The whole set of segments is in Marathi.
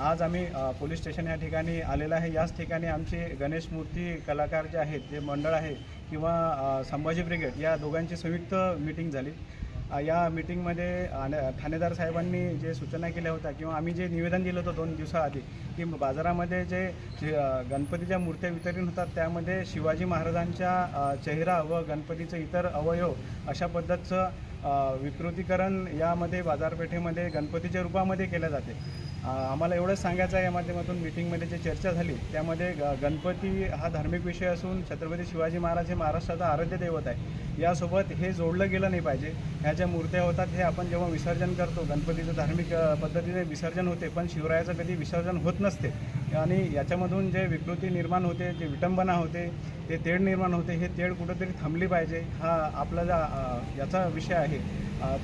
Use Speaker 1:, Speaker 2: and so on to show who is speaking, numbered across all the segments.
Speaker 1: आज आम्ही पोलीस स्टेशन या ठिकाणी आलेलं आहे. याच ठिकाणी आमचे गणेश मूर्ती कलाकार जे आहेत जे मंडळ आहे किंवा संभाजी ब्रिगेड या दोघांची संयुक्त मीटिंग झाली. या मीटिंगमध्ये ठाणेदार साहेबांनी जे सूचना केल्या होत्या किंवा आम्ही जे निवेदन दिलं होतं दोन दिवसाआधी की बाजारामध्ये जे गणपतीच्या मूर्त्या वितरण होतात त्यामध्ये शिवाजी महाराजांच्या चेहरा व गणपतीचे इतर अवयव अशा पद्धतीचं विकृतीकरण यामध्ये बाजारपेठेमध्ये गणपतीच्या रूपामध्ये केल्या जाते. आम्हाला एवढंच सांगायचं आहे या माध्यमातून मिटिंगमध्ये जे चर्चा झाली त्यामध्ये ग- गणपती हा धार्मिक विषय असून छत्रपती शिवाजी महाराज हे महाराष्ट्राचा आराध्य दैवत आहे. यासोबत हे जोडलं गेलं नाही पाहिजे. ह्या ज्या मूर्त्या होतात हे आपण जेव्हा विसर्जन करतो गणपतीचं धार्मिक पद्धतीने विसर्जन होते पण शिवरायाचं कधी विसर्जन होत नसते. आणि याच्यामधून जे विकृती निर्माण होते जे विटंबना होते ते तेढ निर्माण होते हे तेढ कुठंतरी थांबली पाहिजे. हा आपला जा याचा विषय आहे.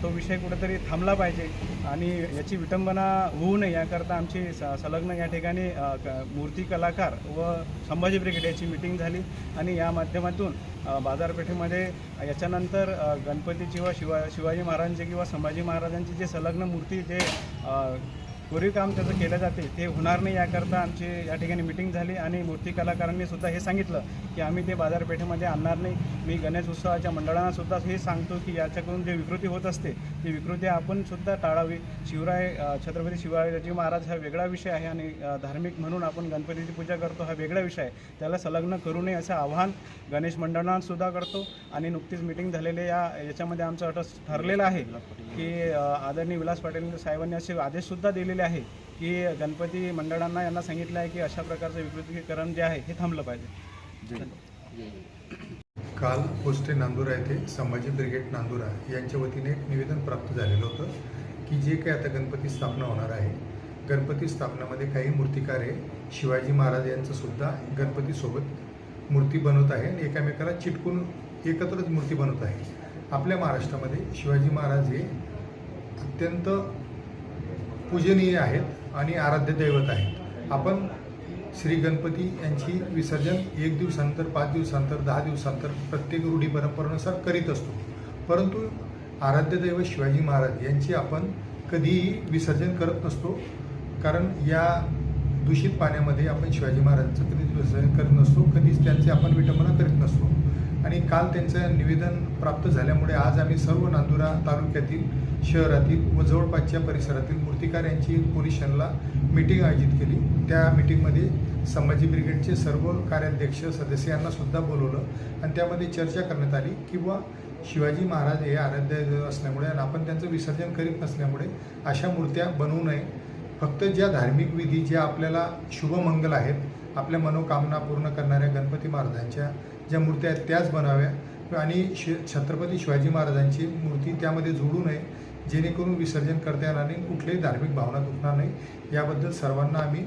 Speaker 1: तो विषय कुठंतरी थांबला पाहिजे आणि याची विटंबना होऊ नये याकरता आमची स संलग्न या ठिकाणी क- मूर्ती कलाकार व संभाजी ब्रिगेड याची मिटिंग झाली आणि या माध्यमातून बाजारपेठेमध्ये याच्यानंतर गणपतीची व शिवा शिवाजी महाराजांची किंवा संभाजी महाराजांची जे संलग्न मूर्ती जे कोरीव काम त्याचं केलं जाते ते होणार नाही याकरता आमची या ठिकाणी मिटिंग झाली आणि मूर्ती कलाकारांनी सुद्धा हे सांगितलं की आम्ही ते बाजारपेठेमध्ये आणणार नाही. मी गणेश उत्सवाच्या मंडळांना सुद्धा हे सांगतो की याच्याकडून जे विकृती होत असते ती विकृती आपण सुद्धा टाळावी. शिवराय छत्रपती शिवाजी महाराज हा वेगळा विषय आहे आणि धार्मिक म्हणून आपण गणपतीची पूजा करतो हा वेगळा विषय आहे. त्याला संलग्न करू नये असं आव्हान गणेश मंडळांसुद्धा करतो आणि नुकतीच मिटिंग झालेले या याच्यामध्ये आमचं अटस ठरलेलं आहे की आदरणीय विलास पाटील साहेबांनी असे आदेशसुद्धा दिलेले आहे की गणपती मंडळांना यांना सांगितलं आहे की अशा प्रकारचं विकृतीकरण जे आहे हे थांबलं पाहिजे.
Speaker 2: काल पोस्टे नांदुरा येथे संभाजी ब्रिगेड नांदुरा यांच्या वतीने एक निवेदन प्राप्त झालेलं होतं की जे काही आता गणपती स्थापना होणार आहे गणपती स्थापनामध्ये काही मूर्तिकार आहे शिवाजी महाराज यांचं सुद्धा गणपतीसोबत मूर्ती बनवत आहे आणि एकामेकाला चिटकून एकत्रच मूर्ती बनवत आहे. आपल्या महाराष्ट्रामध्ये शिवाजी महाराज हे अत्यंत पूजनीय आहेत आणि आराध्य दैवत आहेत. आपण श्री गणपती यांची विसर्जन एक दिवसानंतर पाच दिवसानंतर दहा दिवसानंतर प्रत्येक रूढी परंपरेनुसार करीत असतो. परंतु आराध्य दैवत शिवाजी महाराज यांची आपण कधीही विसर्जन करत नसतो. कारण या दूषित पाण्यामध्ये आपण शिवाजी महाराजांचं कधीच विसर्जन करत नसतो. कधीच त्यांची आपण विटंबना करीत नसतो. आणि काल त्यांचं निवेदन प्राप्त झाल्यामुळे आज आम्ही सर्व नांदुरा तालुक्यातील शहरातील व जवळपासच्या परिसरातील मूर्तिकार यांची पोलीस मीटिंग आयोजित केली. त्या मीटिंगमध्ये संभाजी ब्रिगेडचे सर्व कार्याध्यक्ष सदस्य यांना सुद्धा बोलवलं आणि त्यामध्ये चर्चा करण्यात आली किंवा शिवाजी महाराज हे आराध्य असल्यामुळे आणि आपण त्यांचं विसर्जन करीत नसल्यामुळे अशा मूर्त्या बनवू नये. फक्त ज्या धार्मिक विधी ज्या आपल्याला शुभमंगल आहेत आपल्या मनोकामना पूर्ण करणाऱ्या गणपती महाराजांच्या ज्या मूर्त्या आहेत त्याच बनाव्या. आणि शि छत्रपती शिवाजी महाराजांची मूर्ती त्यामध्ये जोडू नये जेणेकरून विसर्जन करता येणार नाही कुठल्याही धार्मिक भावना दुखणार नाही. याबद्दल सर्वांना आम्ही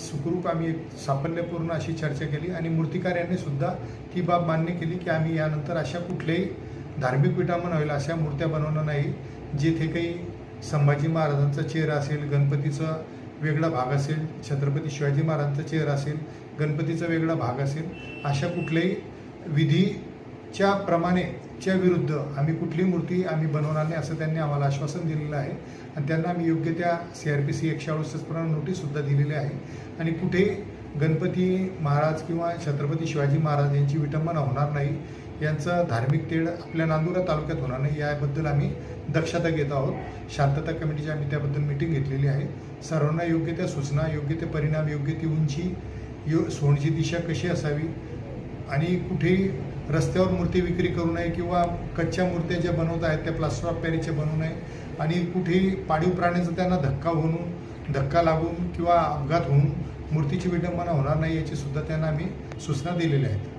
Speaker 2: सुखरूप आम्ही एक साफल्यपूर्ण अशी चर्चा केली. आणि मूर्तिकार यांनी सुद्धा ती बाब मान्य केली की आम्ही यानंतर अशा कुठल्याही धार्मिक विटामन होईल अशा मूर्त्या बनवणार नाही जेथे काही संभाजी महाराजांचा चेहरा असेल गणपतीचं वेगळा भाग असेल छत्रपती शिवाजी महाराजांचा चेहरा असेल गणपतीचा वेगळा भाग असेल अशा कुठल्याही विधीच्या प्रमाणे च्या विरुद्ध आम्ही कुठलीही मूर्ती आम्ही बनवणार नाही असं त्यांनी आम्हाला आश्वासन दिलेलं आहे. आणि त्यांना आम्ही योग्य त्या सी आर पी सी एकशे अडुसष्ट प्रमाणे नोटीससुद्धा दिलेली आहे. आणि कुठे गणपती महाराज किंवा छत्रपती शिवाजी महाराज यांची विटंबना होणार नाही यांचा धार्मिक तेढ आपल्या नांदुरा तालुक्यात होणार नाही. याबद्दल आम्ही दक्षता घेत आहोत. शांतता कमिटीची आम्ही त्याबद्दल मिटिंग घेतलेली आहे. सर्वांना योग्य त्या सूचना योग्य ते परिणाम योग्य ती उंची यो सोनची दिशा कशी असावी? आणि कुठेही रस्त्यावर मूर्ती विक्री करू नये किंवा कच्च्या मूर्त्या ज्या बनवत आहेत त्या प्लास्टर ऑफ पॅरिसच्या बनवू नये. आणि कुठेही पाळीव प्राण्याचा त्यांना धक्का होऊन धक्का लागून किंवा अपघात होऊन मूर्तीची विटंबना होणार नाही याची सुद्धा त्यांना आम्ही सूचना दिलेल्या आहेत.